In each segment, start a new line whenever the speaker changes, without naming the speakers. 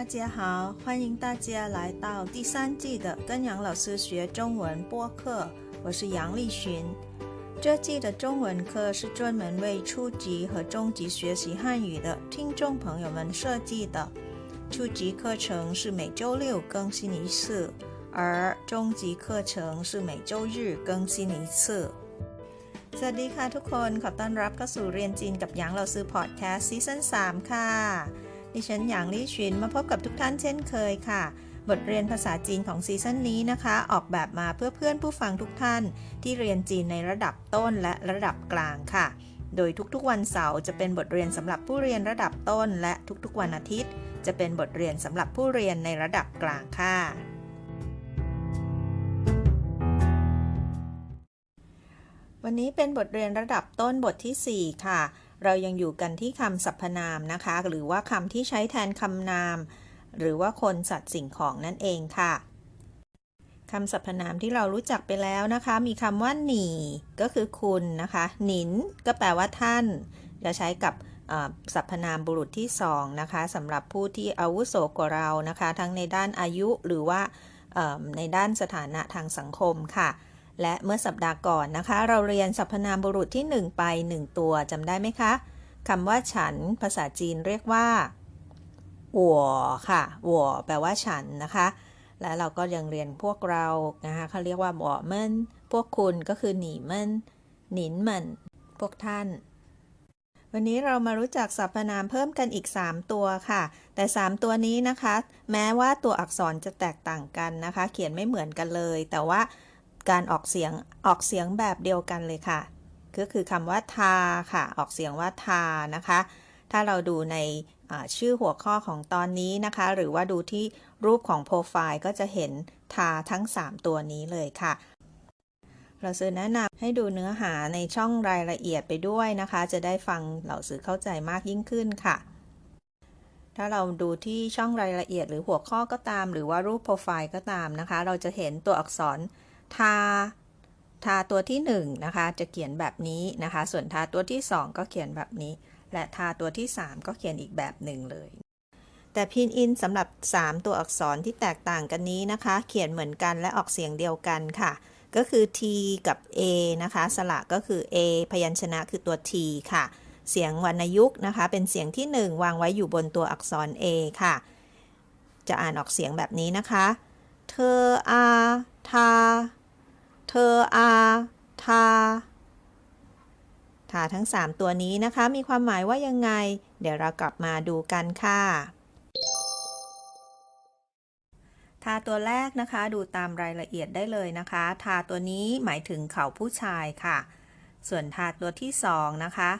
大家好，欢迎大家来到第三季的跟杨老师学中文播客，我是杨丽群。这季的中文课是专门为初级和中级学习汉语的听众朋友们设计的。初级课程是每周六更新一次，而中级课程是每周日更新一次。สวัสดีค่ะทุกคนขอต้อนรับเข้าสู่เรียนจีนกับหยางเราซื้อพอดแคสต์ซีซั่น3ค่ะ ดิฉันหยางลี่ชินมาพบกับทุกท่านเช่นเคยค่ะ บทเรียนภาษาจีนของซีซั่นนี้นะคะ ออกแบบมาเพื่อเพื่อนผู้ฟังทุกท่าน ที่เรียนจีนในระดับต้นและระดับกลางค่ะ โดยทุกๆ วันเสาร์จะเป็นบทเรียนสำหรับผู้เรียนระดับต้น และทุกๆ วันอาทิตย์ จะเป็นบทเรียนสำหรับผู้เรียนในระดับกลางค่ะวันนี้เป็นบทเรียนระดับต้นบทที่ 4 ค่ะ เรายังอยู่กันที่คำสรรพนามนะคะ หรือว่าคำที่ใช้แทนคำนาม หรือว่าคนสัตว์สิ่งของนั่นเองค่ะคำสรรพนามที่เรารู้จักไปแล้วนะคะ มีคำว่าหนีก็คือคุณนะคะ หนินก็แปลว่าท่าน จะใช้กับสรรพนามบุรุษที่สองนะคะสำหรับผู้ที่อาวุโสกว่าเรานะคะ ทั้งในด้านอายุหรือว่าในด้านสถานะทางสังคมค่ะ และเมื่อสัปดาห์ก่อนนะคะ เราเรียนสรรพนามบุรุษที่ 1 ไป 1 ตัวจำได้ไหมคะคำว่าฉัน ภาษาจีนเรียกว่าหัวค่ะหัวแปลว่าฉันนะคะ และเราก็ยังเรียนพวกเรานะคะเขาเรียกว่าหวอเมินพวกคุณก็คือหนีเมินหนินเหมินพวกท่าน วันนี้เรามารู้จักสรรพนามเพิ่มกันอีก 3 ตัวค่ะ แต่ 3 ตัวนี้นะคะ แม้ว่าตัวอักษรจะแตกต่างกันนะคะ เขียนไม่เหมือนกันเลย แต่ว่า การออกเสียงออกเสียงแบบเดียวกันเลยค่ะ ก็คือคำว่าทาค่ะ ออกเสียงว่าทานะคะ ถ้าเราดูในชื่อหัวข้อของตอนนี้นะคะ หรือว่าดูที่รูปของโปรไฟล์ก็จะเห็นทาทั้ง 3 ตัวนี้เลยค่ะ เราซื้อแนะนำให้ดูเนื้อหาในช่องรายละเอียดไปด้วยนะคะ จะได้ฟังเหล่าซื้อเข้าใจมากยิ่งขึ้นค่ะถ้าเราดูที่ช่องรายละเอียดหรือหัวข้อก็ตาม หรือว่ารูปโปรไฟล์ก็ตามนะคะ เราจะเห็นตัวอักษร ทา ทาตัวที่1นะคะ จะเขียนแบบนี้นะคะ ส่วนทาตัวที่ 2 ก็เขียนแบบนี้ และทาตัวที่ 3 ก็เขียนอีกแบบหนึ่งเลย แต่พินอินสำหรับ 3 ตัวอักษรที่แตกต่างกันนี้นะคะ เขียนเหมือนกันและออกเสียงเดียวกันค่ะ ก็คือ t กับ a นะคะ สระก็คือ a พยัญชนะคือตัว t ค่ะ เสียงวรรณยุกต์นะคะ เป็นเสียงที่ 1 วางไว้อยู่บนตัวอักษร a ค่ะ จะอ่านออกเสียงแบบนี้นะคะ เธออาทา เธออาทาทาทั้ง 3 ตัวนี้นะคะ มีความหมายว่ายังไง เดี๋ยวเรากลับมาดูกันค่ะทาตัวแรกนะคะดูตามรายละเอียดได้เลยนะคะ ทาตัวนี้หมายถึงเขาผู้ชายค่ะ ส่วนทาตัวที่ 2 นะคะ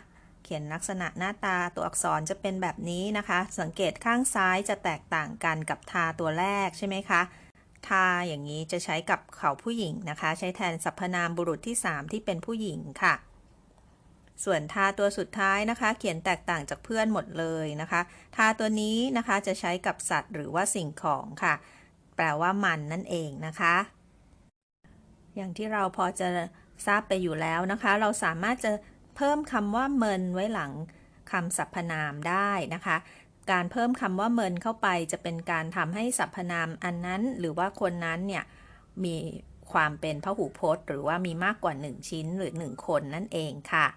เขียนลักษณะหน้าตาตัวอักษรจะเป็นแบบนี้นะคะ สังเกตข้างซ้ายจะแตกต่างกันกับทาตัวแรกใช่ไหมคะ ทาอย่างนี้จะใช้กับเขาผู้หญิงนะคะ ใช้แทนสรรพนามบุรุษที่ 3 ที่เป็นผู้หญิงค่ะ ส่วนทาตัวสุดท้ายนะคะ เขียนแตกต่างจากเพื่อนหมดเลยนะคะทาตัวนี้นะคะจะใช้กับสัตว์หรือว่าสิ่งของค่ะ แปลว่ามันนั่นเองนะคะ อย่างที่เราพอจะทราบไปอยู่แล้วนะคะ เราสามารถจะเพิ่มคำว่าเมินไว้หลังคำสรรพนามได้นะคะ การเพิ่มคำว่าเมินเข้าไปจะเป็นการทำให้สรรพนามอันนั้น หรือว่าคนนั้นเนี่ยมีความเป็นพหูพจน์ หรือว่ามีมากกว่า 1 ชิ้นหรือ 1 คนนั่นเองค่ะ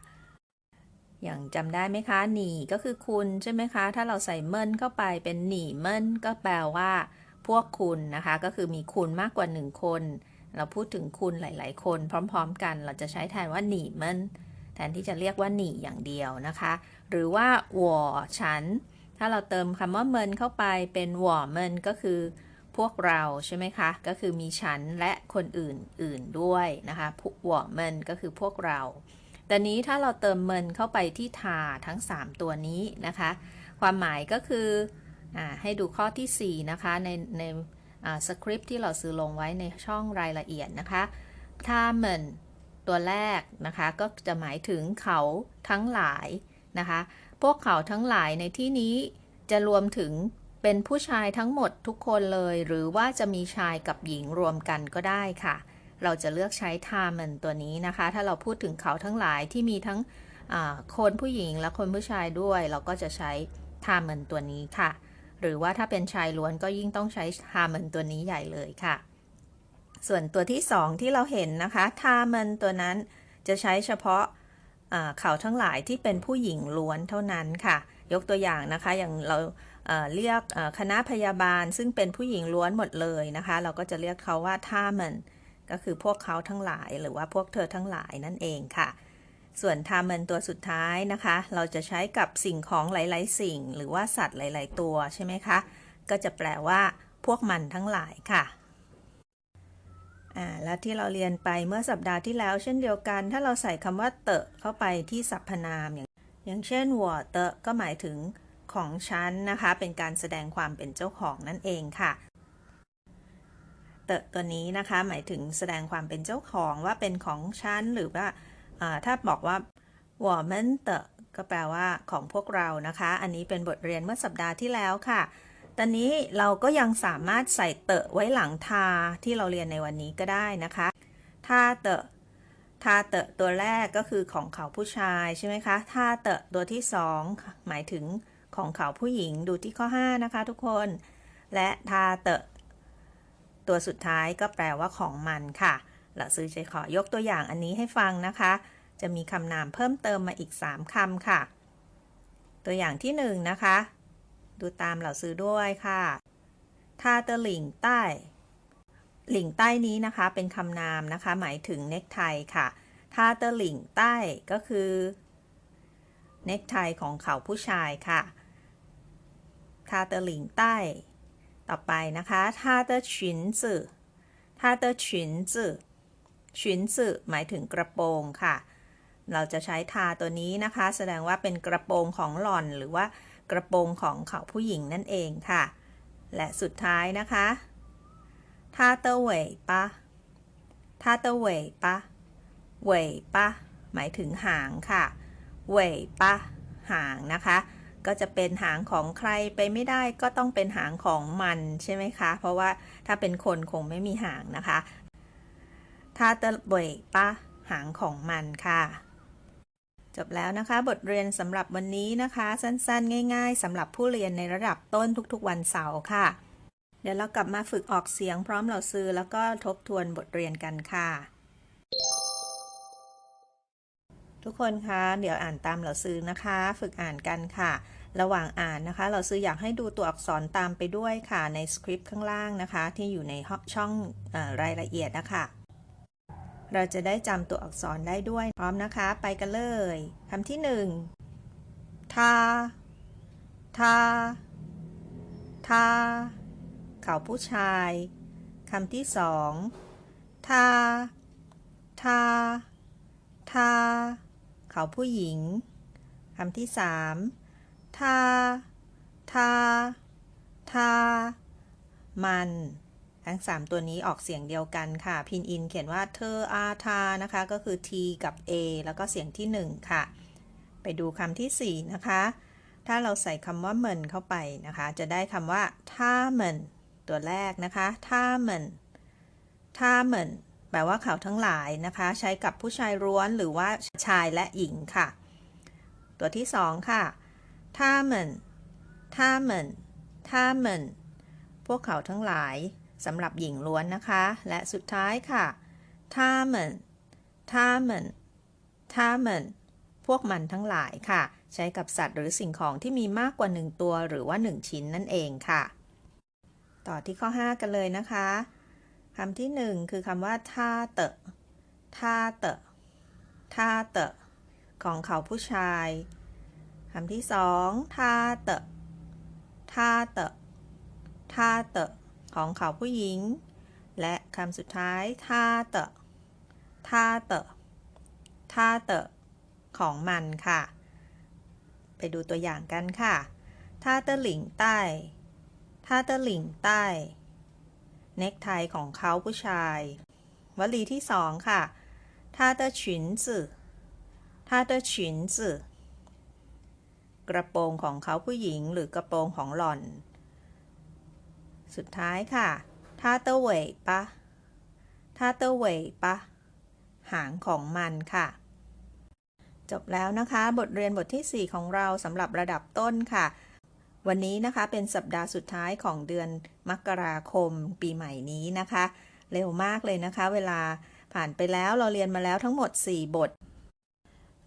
อย่างจำได้ไหมคะ หนีก็คือคุณใช่ไหมคะ ถ้าเราใส่เมินเข้าไปเป็นหนีเมินก็แปลว่า พวกคุณนะคะ ก็คือมีคุณมากกว่า 1 คน เราพูดถึงคุณหลาย ๆ คน พร้อม ๆ กันเราจะใช้แทนว่าหนีเมินแทนที่จะเรียกว่าหนีอย่างเดียวนะคะ หรือว่าหัวฉัน ถ้าเราเติมคำว่าเมินเข้าไปเป็นหวอเมินก็คือพวกเราใช่ไหมคะ ก็คือมีฉันและคนอื่นอื่นด้วยนะคะหวอเมินก็คือพวกเราแต่นี้ถ้าเราเติมเมินเข้าไปที่ทาทั้ง 3 ตัวนี้นะคะ ความหมายก็คืออให้ดูข้อที่ 4 นะคะ ในในสคริปที่เราซื้อลงไว้ในช่องรายละเอียดนะคะถ้าเมินตัวแรกนะคะ ก็จะหมายถึงเขาทั้งหลายนะคะ พวกเขาทั้งหลายในที่นี้จะรวมถึงเป็นผู้ชายทั้งหมดทุกคนเลย หรือว่าจะมีชายกับหญิงรวมกันก็ได้ค่ะ เราจะเลือกใช้ทามันตัวนี้นะคะ ถ้าเราพูดถึงเขาทั้งหลายที่มีทั้งคนผู้หญิงและคนผู้ชายด้วย เราก็จะใช้ทามันตัวนี้ค่ะ หรือว่าถ้าเป็นชายล้วนก็ยิ่งต้องใช้ทามันตัวนี้ใหญ่เลยค่ะ ส่วนตัวที่สองที่เราเห็นนะคะทามันตัวนั้นจะใช้เฉพาะ อ่าเขาทั้งหลายที่เป็นผู้หญิงล้วนเท่านั้นค่ะ ยกตัวอย่างนะคะ อย่างเราเรียกคณะพยาบาลซึ่งเป็นผู้หญิงล้วนหมดเลยนะคะ เราก็จะเรียกเขาว่าท่ามันก็คือพวกเขาทั้งหลายหรือว่าพวกเธอทั้งหลายนั่นเองค่ะ ส่วนทามันตัวสุดท้ายนะคะ เราจะใช้กับสิ่งของหลาย ๆ สิ่ง หรือว่าสัตว์หลาย ๆ ตัวใช่ไหมคะ ก็จะแปลว่า พวกมันทั้งหลายค่ะ่าและที่เราเรียนไปเมื่อสัปดาห์ที่แล้ว เช่นเดียวกัน ถ้าเราใส่คำว่าเตะเข้าไปที่สรรพนาม อย่างอย่างเช่น water ก็หมายถึงของฉันนะคะ เป็นการแสดงความเป็นเจ้าของนั่นเองค่ะ เตะตัวนี้นะคะ หมายถึงแสดงความเป็นเจ้าของว่าเป็นของฉันหรือว่าถ้าบอกว่าว่ามันเตะก็แปลว่าของพวกเรานะคะ อันนี้เป็นบทเรียนเมื่อสัปดาห์ที่แล้วค่ะ ตอนนี้เราก็ยังสามารถใส่เตอะไว้หลังทาที่เราเรียนในวันนี้ก็ได้นะคะทาเตอะทาเตอะตัวแรกก็คือของเขาผู้ชายใช่ไหมคะทาเตอะตัวที่สองหมายถึงของเขาผู้หญิงดูที่ข้อ 5 นะคะทุกคน และทาเตอะตัวสุดท้ายก็แปลว่าของมันค่ะเราซื้อใจขอยกตัวอย่างอันนี้ให้ฟังนะคะ จะมีคำนามเพิ่มเติมมาอีก 3คำค่ะ ตัวอย่างที่ 1 นะคะ ดูตามเหล่าซื้อด้วยค่ะทาเตอหลิงใต้ หลิงใต้นี้นะคะเป็นคำนามนะคะ หมายถึงเน็กไทค่ะทาเตอหลิงใต้ก็คือเน็กไทของเขาผู้ชายค่ะทาเตอหลิงใต้ ต่อไปนะคะทาเตอฉินจื่อทาเตอฉินจื่อฉินจื่อหมายถึงกระโปรงค่ะ เราจะใช้ทาตัวนี้นะคะ แสดงว่าเป็นกระโปรงของหล่อนหรือว่า กระโปรงของเขาผู้หญิงนั่นเองค่ะ และสุดท้ายนะคะทาเตเหวยปะทาเตเหวยปะเหวยปะหมายถึงหางค่ะเหวยปะหางนะคะ ก็จะเป็นหางของใครไปไม่ได้ก็ต้องเป็นหางของมันใช่ไหมคะ เพราะว่าถ้าเป็นคนคงไม่มีหางนะคะทาเตเหวยปะหางของมันค่ะ จบแล้วนะคะ บทเรียนสำหรับวันนี้นะคะ สั้นๆ ง่าย ๆสำหรับผู้เรียนในระดับต้นทุกๆ วันเสาร์ค่ะ เดี๋ยวเรากลับมาฝึกออกเสียงพร้อมเราซื้อแล้วก็ทบทวนบทเรียนกันค่ะ ทุกคนคะเดี๋ยวอ่านตามเราซื้อนะคะ ฝึกอ่านกันค่ะ ระหว่างอ่านนะคะ เราซื้ออยากให้ดูตัวอักษรตามไปด้วยค่ะในสคริปต์ข้างล่างนะคะ ที่อยู่ในช่องอรายละเอียดนะคะ เราจะได้จำตัวอักษรได้ด้วย พร้อมนะคะ ไปกันเลยคำที่หนึ่งทา ทา ทา เขาผู้ชายคำที่สองทา ทา ทา เขาผู้หญิงคำที่สามทา ทา ทา มัน ทั้ง 3 ตัวนี้ออกเสียงเดียวกันค่ะ พินอินเขียนว่าเธออาทานะคะ ก็คือ t กับ a แล้วก็เสียงที่ 1 ค่ะ ไปดูคำที่ 4 นะคะ ถ้าเราใส่คำว่าเหมินเข้าไปนะคะ จะได้คำว่าท่าเหมินตัวแรกนะคะท่าเหมินท่าเหมินแปลว่าเขาทั้งหลายนะคะ ใช้กับผู้ชายร้วนหรือว่าชายและหญิงค่ะ ตัวที่ 2 ค่ะท่าเหมินท่าเหมินท่าเหมินพวกเขาทั้งหลาย สำหรับหญิงล้วนนะคะ และสุดท้ายค่ะท่าเหมินท่าเหมินท่าเหมินพวกมันทั้งหลายค่ะ ใช้กับสัตว์หรือสิ่งของที่มีมากกว่า 1 ตัวหรือว่า 1 ชิ้นนั่นเองค่ะ ต่อที่ข้อ 5 กันเลยนะคะคำที่ 1 คือคำว่าท่าเตะท่าเตะท่าเตะของเขาผู้ชายคำที่สองท่าเตะท่าเตะท่าเตะ ของเขาผู้หญิง และคำสุดท้ายท่าเตะท่าเตะท่าเตะของมันค่ะ ไปดูตัวอย่างกันค่ะท่าเตอหลิงใต้ท่าเตอหลิงใต้ เน็กไทของเขาผู้ชาย วลีที่สองค่ะท่าเตอฉินจื่อท่าเตอฉินจื่อกระโปรงของเขาผู้หญิงหรือกระโปรงของหล่อน สุดท้ายค่ะท่าเตอเวยปะท่าเตอเวยปะหางของมันค่ะ จบแล้วนะคะ บทเรียนบทที่ 4 ของเราสำหรับระดับต้นค่ะ วันนี้นะคะเป็นสัปดาห์สุดท้ายของเดือนมกราคมปีใหม่นี้นะคะ เร็วมากเลยนะคะ เวลาผ่านไปแล้วเราเรียนมาแล้วทั้งหมด 4 บท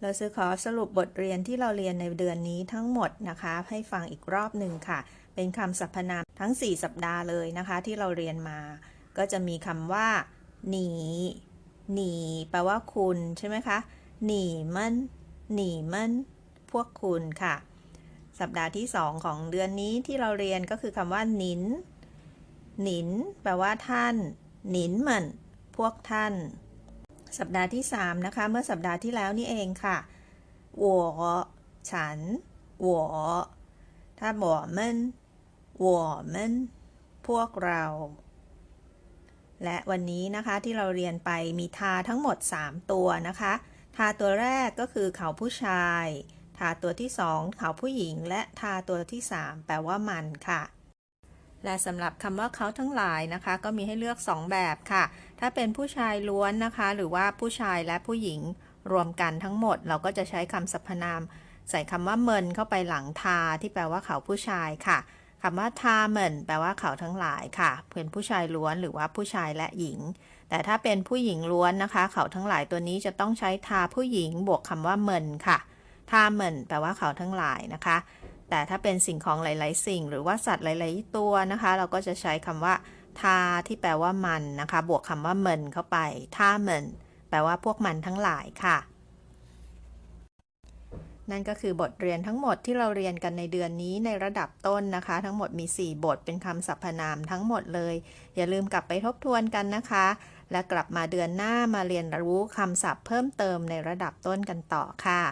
เราจะขอสรุปบทเรียนที่เราเรียนในเดือนนี้ทั้งหมดนะคะ ให้ฟังอีกรอบหนึ่งค่ะ เป็นคำสรรพนาม ทั้ง 4 สัปดาห์เลยนะคะ ที่เราเรียนมา ก็จะมีคำว่า หนี หนี แปลว่าคุณใช่ไหมคะ หนีมันหนีมันพวกคุณค่ะ สัปดาห์ที่ 2 ของเดือนนี้ที่เราเรียนก็คือคำว่าหนิน หนิน แปลว่าท่าน หนินมันพวกท่าน สัปดาห์ที่ 3 นะคะ เมื่อสัปดาห์ที่แล้วนี่เองค่ะ我ฉัน我ถ้าบอกมัน 我们พวกเรา และวันนี้นะคะที่เราเรียนไปมีทาทั้งหมด 3 ตัวนะคะ ทาตัวแรกก็คือเขาผู้ชาย ทาตัวที่สองเขาผู้หญิง และทาตัวที่ 3 แปลว่ามันค่ะ และสำหรับคำว่าเขาทั้งหลายนะคะ ก็มีให้เลือก 2 แบบค่ะ ถ้าเป็นผู้ชายล้วนนะคะ หรือว่าผู้ชายและผู้หญิงรวมกันทั้งหมด เราก็จะใช้คำสรรพนาม ใส่คำว่าเมินเข้าไปหลังทาที่แปลว่าเขาผู้ชายค่ะ คำว่าทาเมินแปลว่าเขาทั้งหลายค่ะ เป็นผู้ชายล้วนหรือว่าผู้ชายและหญิง แต่ถ้าเป็นผู้หญิงล้วนนะคะ เขาทั้งหลายตัวนี้จะต้องใช้ทาผู้หญิงบวกคำว่าเมินค่ะทาเมินแปลว่าเขาทั้งหลายนะคะ แต่ถ้าเป็นสิ่งของหลาย ๆ สิ่ง หรือว่าสัตว์หลาย ๆ ตัวนะคะ เราก็จะใช้คำว่าทาที่แปลว่ามันนะคะ บวกคำว่าเมินเข้าไปทาเมินแปลว่าพวกมันทั้งหลายค่ะ นั่นก็คือบทเรียนทั้งหมดที่เราเรียนกันในเดือนนี้ในระดับต้นนะคะ ทั้งหมดมี 4 บทเป็นคำสรรพนามทั้งหมดเลย อย่าลืมกลับไปทบทวนกันนะคะ และกลับมาเดือนหน้ามาเรียนรู้คำศัพท์เพิ่มเติมในระดับต้นกันต่อค่ะ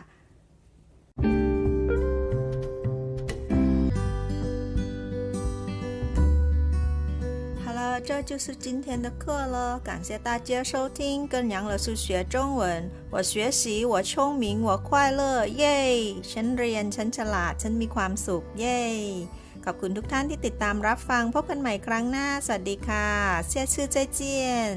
了，这就是今天的课了。感谢大家收听，跟杨老师学中文。我学习，我聪明，我快乐，耶！ฉันเรียน ฉันฉลาด ฉันมีความสุข เย้ ขอบคุณทุกท่านที่ติดตามรับฟัง พบกันใหม่ครั้งหน้า สวัสดีค่ะเชื่อชื่อใจเจียน